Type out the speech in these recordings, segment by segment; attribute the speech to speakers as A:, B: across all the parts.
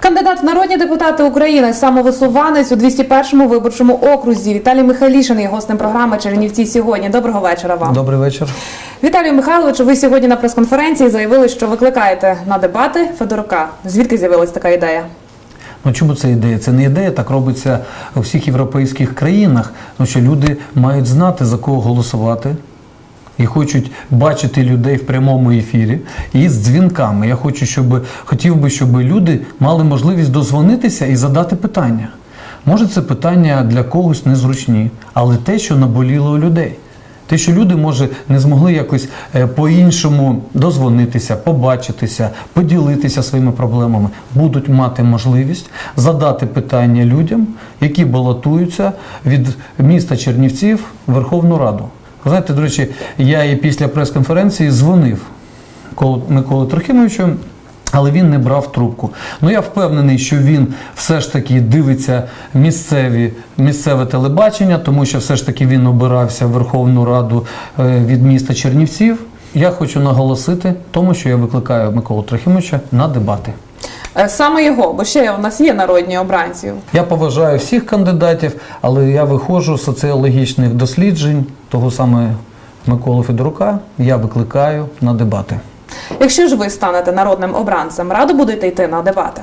A: Кандидат в народні депутати України, самовисуванець у 201-му виборчому окрузі Віталій Михайлішин є гостем програми Чернівці сьогодні. Доброго вечора вам.
B: Добрий вечір.
A: Віталію Михайловичу, ви сьогодні на прес-конференції заявили, що викликаєте на дебати Федорука. Звідки з'явилась така ідея?
B: Ну чому це ідея? Це не ідея, так робиться у всіх європейських країнах, тому що люди мають знати за кого голосувати. І хочуть бачити людей в прямому ефірі і з дзвінками. Я хочу, щоб хотів би, щоб люди мали можливість дозвонитися і задати питання. Може, це питання для когось незручні, але те, що наболіло у людей. Те, що люди, може, не змогли якось е, по-іншому дозвонитися, побачитися, поділитися своїми проблемами, будуть мати можливість задати питання людям, які балотуються від міста Чернівців в Верховну Раду. Знаєте, до речі, я і після прес-конференції дзвонив Миколі Трохимовичу, але він не брав трубку. Ну я впевнений, що він все ж таки дивиться місцеві, місцеве телебачення, тому що все ж таки він обирався в Верховну Раду е, від міста Чернівців. Я хочу наголосити тому, що я викликаю Миколу Трохимовича на дебати.
A: Е, Саме його, бо ще у нас є народні обранці.
B: Я поважаю всіх кандидатів, але я виходжу з соціологічних досліджень того саме Миколи Федорука. Я викликаю на дебати.
A: Якщо ж ви станете народним обранцем, радо будете йти на дебати?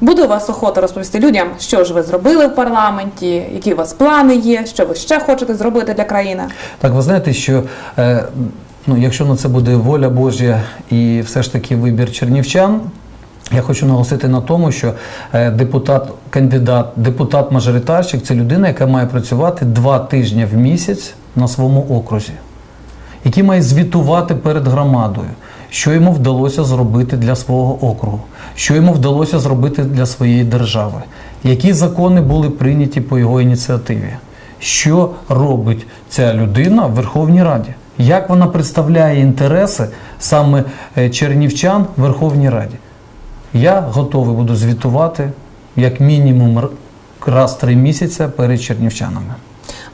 A: Буде у вас охота розповісти людям, що ж ви зробили в парламенті, які у вас плани є, що ви ще хочете зробити для країни?
B: Так, ви знаєте, що е, ну, якщо на це буде воля Божя і все ж таки вибір чернівчан. Я хочу наголосити на тому, що е, депутат, кандидат, депутат-мажоритарщик це людина, яка має працювати два тижні в місяць на своєму окрузі, який має звітувати перед громадою, що йому вдалося зробити для свого округу, що йому вдалося зробити для своєї держави, які закони були прийняті по його ініціативі, що робить ця людина в Верховній Раді, як вона представляє інтереси саме е, чернівчан в Верховній Раді. Я готовий буду звітувати як мінімум раз три місяці перед чернівчанами.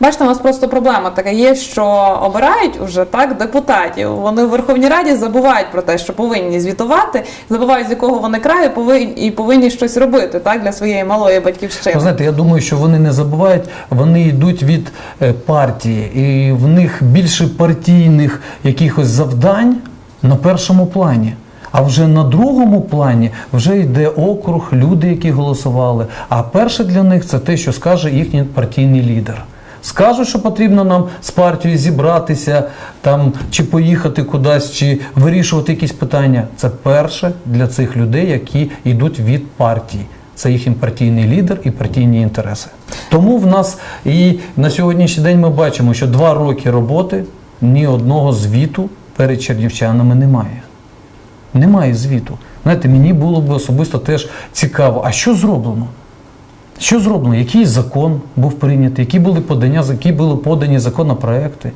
A: Бачите, у нас просто проблема така є, що обирають уже так депутатів. Вони в Верховній Раді забувають про те, що повинні звітувати, забувають з якого вони краю повинні і повинні щось робити так для своєї малої батьківщини.
B: Ви знаєте, я думаю, що вони не забувають, вони йдуть від е, партії, і в них більше партійних якихось завдань на першому плані. А вже на другому плані вже йде округ, люди, які голосували. А перше для них це те, що скаже їхній партійний лідер. Скажуть, що потрібно нам з партією зібратися, там чи поїхати кудись, чи вирішувати якісь питання. Це перше для цих людей, які йдуть від партії. Це їхній партійний лідер і партійні інтереси. Тому в нас і на сьогоднішній день ми бачимо, що два роки роботи ні одного звіту перед чернівчанами немає. Немає звіту. Знаєте, мені було б особисто теж цікаво, а що зроблено? Що зроблено? Який закон був прийнятий, які були подання, які були подані законопроекти?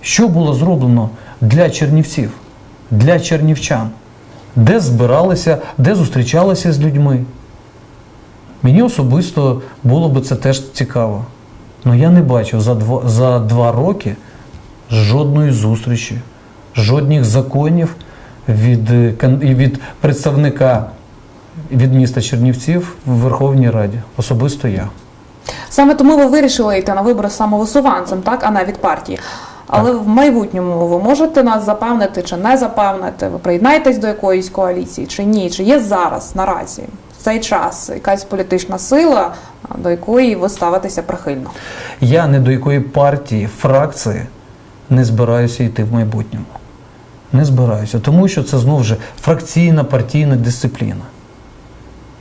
B: Що було зроблено для чернівців, для чернівчан? Де збиралися, де зустрічалися з людьми? Мені особисто було б це теж цікаво. Але я не бачив за два, за два роки жодної зустрічі, жодних законів від, від представника від міста Чернівців в Верховній Раді. Особисто я.
A: Саме тому ви вирішили йти на вибори самовисуванцем, так, а не від партії. Але в майбутньому ви можете нас запевнити чи не запевнити, ви приєднаєтесь до якоїсь коаліції чи ні? Чи є зараз наразі в цей час якась політична сила, до якої ви ставитеся прихильно?
B: Я не до якої партії, фракції не збираюся йти в майбутньому. Не збираюся, тому що це знову ж фракційна партійна дисципліна.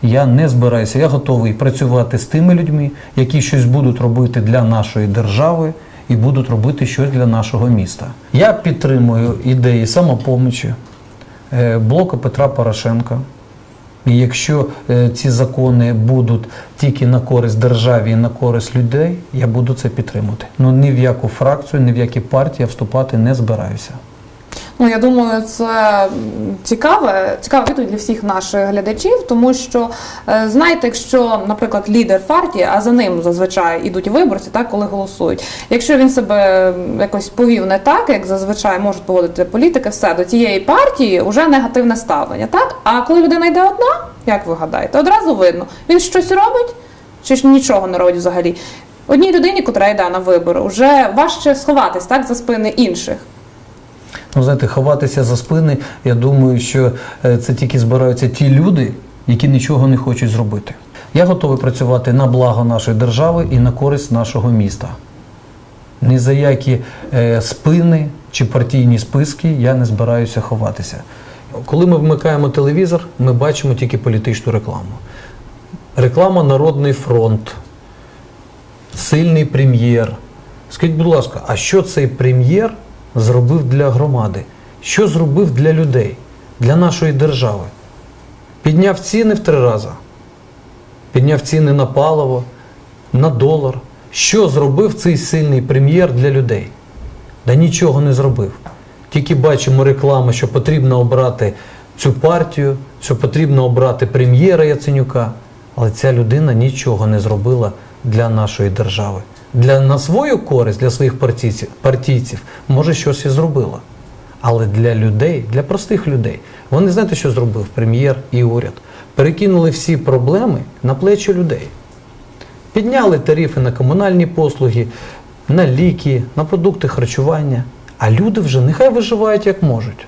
B: Я не збираюся, я готовий працювати з тими людьми, які щось будуть робити для нашої держави і будуть робити щось для нашого міста. Я підтримую ідеї самопомочі, е, блоку Петра Порошенка. І якщо е, ці закони будуть тільки на користь державі і на користь людей, я буду це підтримувати. Ну ні в яку фракцію, ні в які партії я вступати не збираюся.
A: Ну, я думаю, це цікаве, цікава відповідь для всіх наших глядачів, тому що е, знаєте, якщо, наприклад, лідер партії, а за ним зазвичай ідуть виборці, так коли голосують. Якщо він себе якось повів не так, як зазвичай можуть поводити політики, все до цієї партії вже негативне ставлення. Так, а коли людина йде одна, як ви гадаєте, одразу видно, він щось робить чи ж нічого не робить взагалі. Одній людині, котра йде на вибори, вже важче сховатись так за спини інших.
B: Ну, знаєте, ховатися за спини, я думаю, що е, це тільки збираються ті люди, які нічого не хочуть зробити. Я готовий працювати на благо нашої держави і на користь нашого міста. Ні за які е, спини чи партійні списки я не збираюся ховатися. Коли ми вмикаємо телевізор, ми бачимо тільки політичну рекламу. Реклама Народний фронт, сильний прем'єр. Скажіть, будь ласка, а що цей прем'єр зробив для громади? Що зробив для людей, для нашої держави? Підняв ціни в три рази. Підняв ціни на паливо, на долар. Що зробив цей сильний прем'єр для людей? Да нічого не зробив. Тільки бачимо рекламу, що потрібно обрати цю партію, що потрібно обрати прем'єра Яценюка. Але ця людина нічого не зробила для нашої держави. Для на свою користь, для своїх партійців, партійців, може щось і зробила. Але для людей, для простих людей, вони знаєте, що зробив прем'єр і уряд? Перекинули всі проблеми на плечі людей. Підняли тарифи на комунальні послуги, на ліки, на продукти харчування. А люди вже нехай виживають як можуть.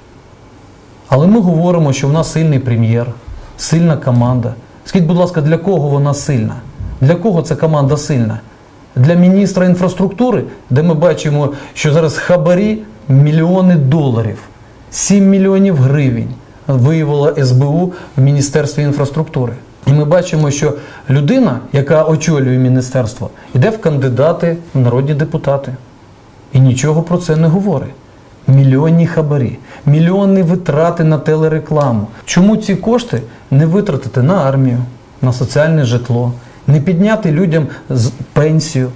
B: Але ми говоримо, що в нас сильний прем'єр, сильна команда. Скажіть, будь ласка, для кого вона сильна? Для кого ця команда сильна? Для міністра інфраструктури, де ми бачимо, що зараз хабарі мільйони доларів, 7 мільйонів гривень виявила СБУ в Міністерстві інфраструктури. І ми бачимо, що людина, яка очолює міністерство, йде в кандидати в народні депутати. І нічого про це не говорить. Мільйонні хабарі, мільйонні витрати на телерекламу. Чому ці кошти не витратити на армію, на соціальне житло, не підняти людям пенсію,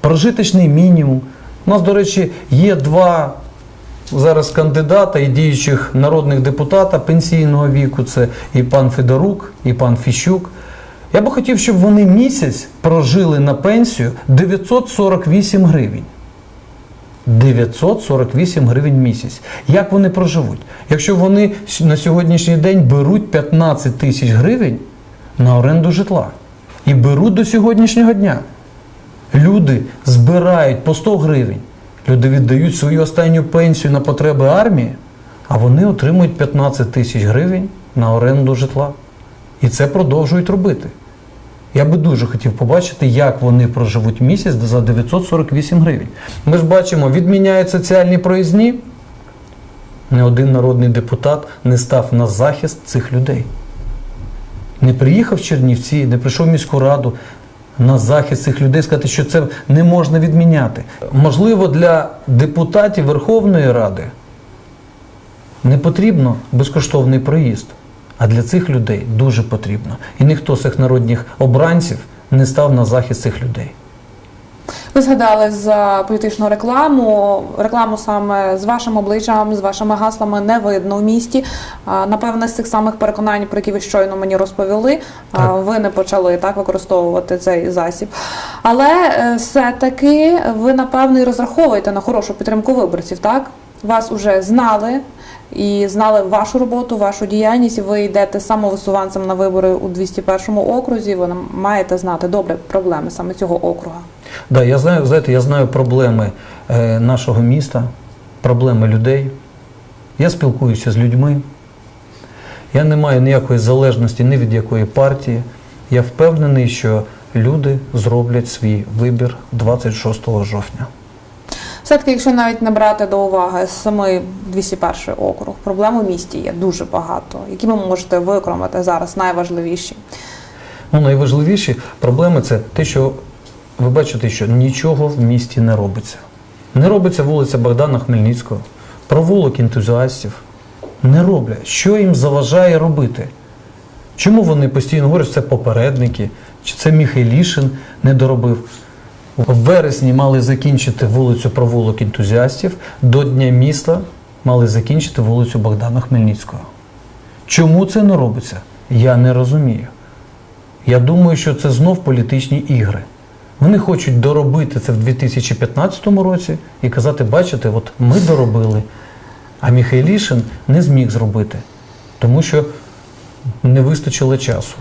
B: прожиточний мінімум? У нас, до речі, є два зараз кандидата і діючих народних депутата пенсійного віку. Це і пан Федорук, і пан Фіщук. Я би хотів, щоб вони місяць прожили на пенсію 948 гривень. 948 гривень місяць. Як вони проживуть? Якщо вони на сьогоднішній день беруть 15 тисяч гривень на оренду житла і беруть до сьогоднішнього дня. Люди збирають по 100 гривень, люди віддають свою останню пенсію на потреби армії, а вони отримують 15 тисяч гривень на оренду житла. І це продовжують робити. Я би дуже хотів побачити, як вони проживуть місяць за 948 гривень. Ми ж бачимо, відміняють соціальні проїзні. Не один народний депутат не став на захист цих людей. Не приїхав в Чернівці, не прийшов в міську раду на захист цих людей, сказати, що це не можна відміняти. Можливо, для депутатів Верховної Ради не потрібно безкоштовний проїзд. А для цих людей дуже потрібно. І ніхто з цих народних обранців не став на захист цих людей.
A: Ви згадали за політичну рекламу. Рекламу саме з вашим обличчям, з вашими гаслами не видно в місті. Напевне, з цих самих переконань, про які ви щойно мені розповіли,
B: Так.
A: ви не почали так використовувати цей засіб. Але е, все-таки ви напевно і розраховуєте на хорошу підтримку виборців. Так вас уже знали. І знали вашу роботу, вашу діяльність. Ви йдете самовисуванцем на вибори у 201 окрузі. Ви маєте знати добре проблеми саме цього округа.
B: Да, я знаю, знаєте, я знаю проблеми е, нашого міста, проблеми людей. Я спілкуюся з людьми. Я не маю ніякої залежності ні від якої партії. Я впевнений, що люди зроблять свій вибір 26 жовтня.
A: Все-таки, якщо навіть не брати до уваги самий 201 округ, проблем у місті є дуже багато, які ви можете викромити зараз найважливіші.
B: Ну, найважливіші проблеми це те, що ви бачите, що нічого в місті не робиться. Не робиться вулиця Богдана Хмельницького, провулок ентузіастів. Не роблять. Що їм заважає робити? Чому вони постійно говорять, що це попередники, чи це Міхайлішин не доробив? В вересні мали закінчити вулицю провулок ентузіастів до Дня міста мали закінчити вулицю Богдана Хмельницького. Чому це не робиться? Я не розумію. Я думаю, що це знов політичні ігри. Вони хочуть доробити це в 2015 році і казати, бачите, от ми доробили, а Міхайлішин не зміг зробити, тому що не вистачило часу.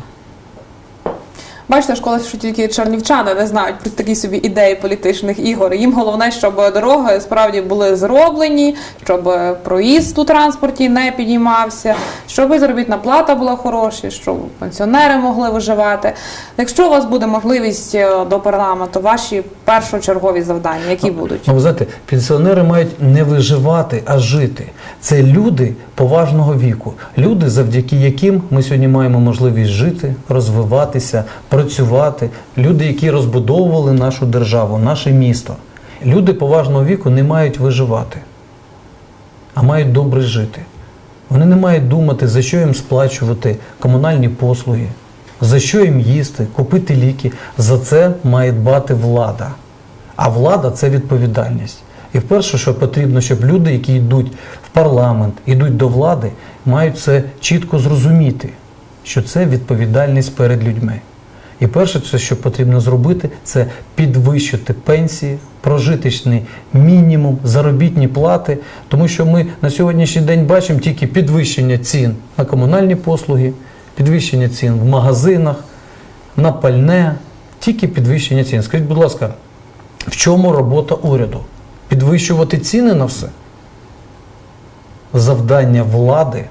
A: Бачите, школа, що тільки чернівчани не знають про такі собі ідеї політичних ігор. Їм головне, щоб дороги справді були зроблені, щоб проїзд у транспорті не підіймався, щоб і заробітна плата була хороша, щоб пенсіонери могли виживати. Якщо у вас буде можливість е, до парламенту, ваші першочергові завдання, які будуть?
B: Ну, ви знаєте, пенсіонери мають не виживати, а жити. Це люди поважного віку, люди, завдяки яким ми сьогодні маємо можливість жити, розвиватися, працювати. Люди, які розбудовували нашу державу, наше місто. Люди поважного віку не мають виживати, а мають добре жити. Вони не мають думати, за що їм сплачувати комунальні послуги, за що їм їсти, купити ліки. За це має дбати влада. А влада це відповідальність. І вперше, що потрібно, щоб люди, які йдуть в парламент, йдуть до влади, мають це чітко зрозуміти, що це відповідальність перед людьми. І перше, це, що потрібно зробити, це підвищити пенсії, прожиточний мінімум, заробітні плати, тому що ми на сьогоднішній день бачимо тільки підвищення цін на комунальні послуги, підвищення цін в магазинах, на пальне, тільки підвищення цін. Скажіть, будь ласка, в чому робота уряду? Підвищувати ціни на все? Завдання влади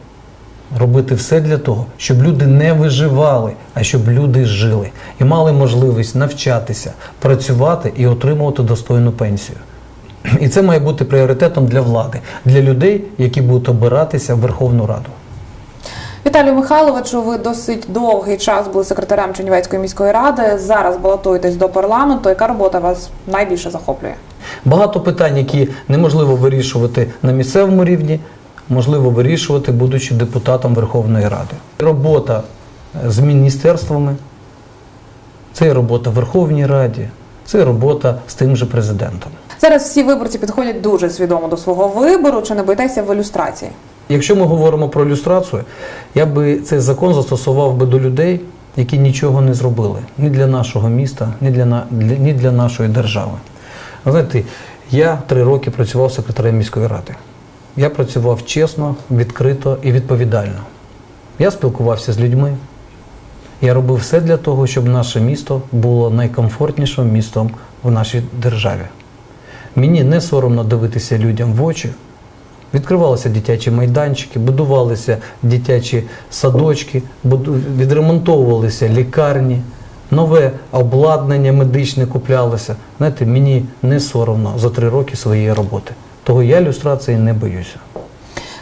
B: робити все для того, щоб люди не виживали, а щоб люди жили і мали можливість навчатися, працювати і отримувати достойну пенсію. І це має бути пріоритетом для влади, для людей, які будуть обиратися в Верховну Раду.
A: Віталію Михайловичу, ви досить довгий час були секретарем Чернівецької міської ради. Зараз балотуєтесь до парламенту. Яка робота вас найбільше захоплює?
B: Багато питань, які неможливо вирішувати на місцевому рівні, можливо вирішувати, будучи депутатом Верховної Ради. Робота е, з міністерствами, це робота в Верховній Раді, це робота з тим же президентом.
A: Зараз всі виборці підходять дуже свідомо до свого вибору. Чи не боїтеся в ілюстрації?
B: Якщо ми говоримо про люстрацію, я би цей закон застосував би до людей, які нічого не зробили ні для нашого міста, ні для, на- ні для нашої держави. Знаєте, я три роки працював секретарем міської ради. Я працював чесно, відкрито і відповідально. Я спілкувався з людьми. Я робив все для того, щоб наше місто було найкомфортнішим містом в нашій державі. Мені не соромно дивитися людям в очі. Відкривалися дитячі майданчики, будувалися дитячі садочки, відремонтовувалися лікарні, нове обладнання медичне куплялося. Знаєте, мені не соромно за три роки своєї роботи. Того я ілюстрації не боюся.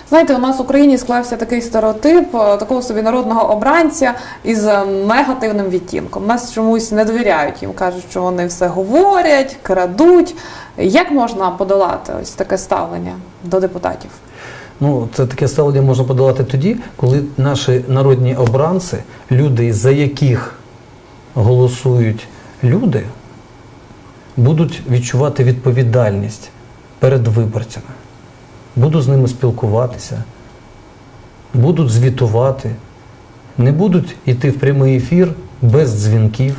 A: Знаєте, у нас в Україні склався такий стереотип е, такого собі народного обранця із е, негативним відтінком. Нас чомусь не довіряють їм, кажуть, що вони все говорять, крадуть. Як можна подолати ось таке ставлення до депутатів?
B: Ну, це таке ставлення можна подолати тоді, коли наші народні обранці, люди, за яких голосують люди, будуть відчувати відповідальність перед виборцями, будуть з ними спілкуватися, будуть звітувати, не будуть йти в прямий ефір без дзвінків,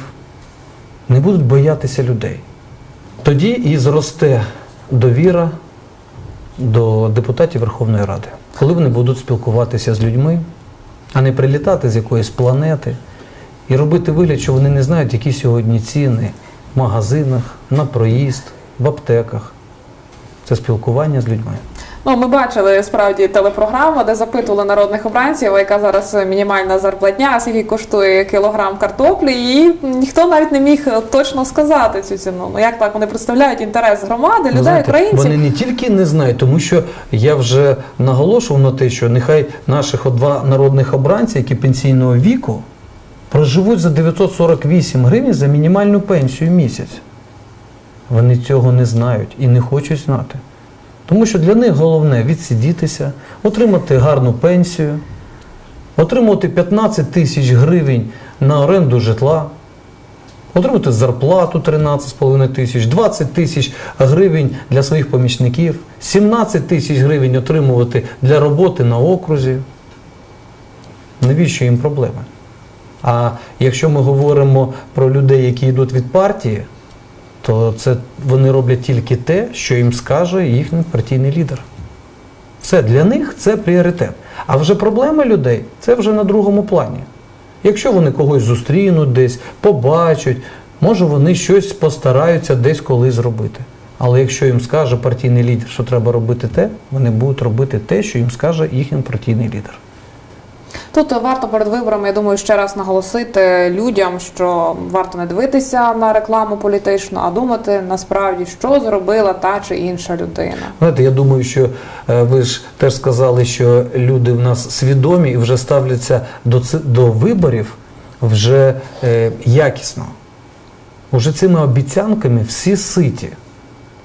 B: не будуть боятися людей. Тоді і зросте довіра до депутатів Верховної Ради, коли вони будуть спілкуватися з людьми, а не прилітати з якоїсь планети і робити вигляд, що вони не знають, які сьогодні ціни в магазинах, на проїзд, в аптеках. Це спілкування з людьми.
A: Ну, ми бачили справді телепрограму, де запитували народних обранців, яка зараз мінімальна зарплатня, скільки коштує кілограм картоплі, і ніхто навіть не міг точно сказати цю ціну. Ну як так вони представляють інтерес громади, людей,
B: знаєте,
A: українців.
B: Вони не тільки не знають, тому що я вже наголошував на те, що нехай наших два народних обранців, які пенсійного віку, проживуть за 948 гривень за мінімальну пенсію в місяць. Вони цього не знають і не хочуть знати. Тому що для них головне відсидітися, отримати гарну пенсію, отримати 15 тисяч гривень на оренду житла, отримувати зарплату 13,5 тисяч, 20 тисяч гривень для своїх помічників, 17 тисяч гривень отримувати для роботи на окрузі. Навіщо їм проблеми? А якщо ми говоримо про людей, які йдуть від партії, то це вони роблять тільки те, що їм скаже їхній партійний лідер. Все для них це пріоритет. А вже проблеми людей це вже на другому плані. Якщо вони когось зустрінуть десь, побачать, може вони щось постараються десь коли зробити. Але якщо їм скаже партійний лідер, що треба робити те, вони будуть робити те, що їм скаже їхній партійний лідер.
A: Тут варто перед виборами, я думаю, ще раз наголосити людям, що варто не дивитися на рекламу політичну, а думати насправді, що зробила та чи інша людина.
B: Знаєте, я думаю, що е, ви ж теж сказали, що люди в нас свідомі і вже ставляться до, до виборів вже е, якісно. Уже цими обіцянками всі ситі.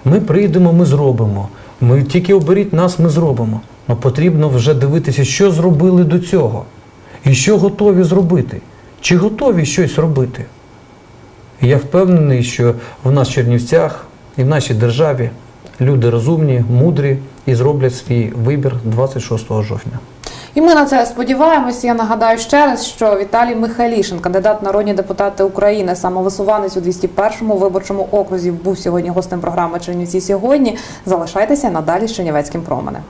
B: Ми прийдемо, ми зробимо. Ми тільки оберіть нас, ми зробимо. Але потрібно вже дивитися, що зробили до цього. І що готові зробити. Чи готові щось робити? І Я впевнений, що в нас в Чернівцях і в нашій державі люди розумні, мудрі і зроблять свій вибір 26 жовтня.
A: І ми на це сподіваємося. Я нагадаю ще раз, що Віталій Михайлішин, кандидат народні депутати України, самовисуванець у 201-му виборчому окрузі, був сьогодні гостем програми Чернівці сьогодні. Залишайтеся надалі з Чернівецьким променем.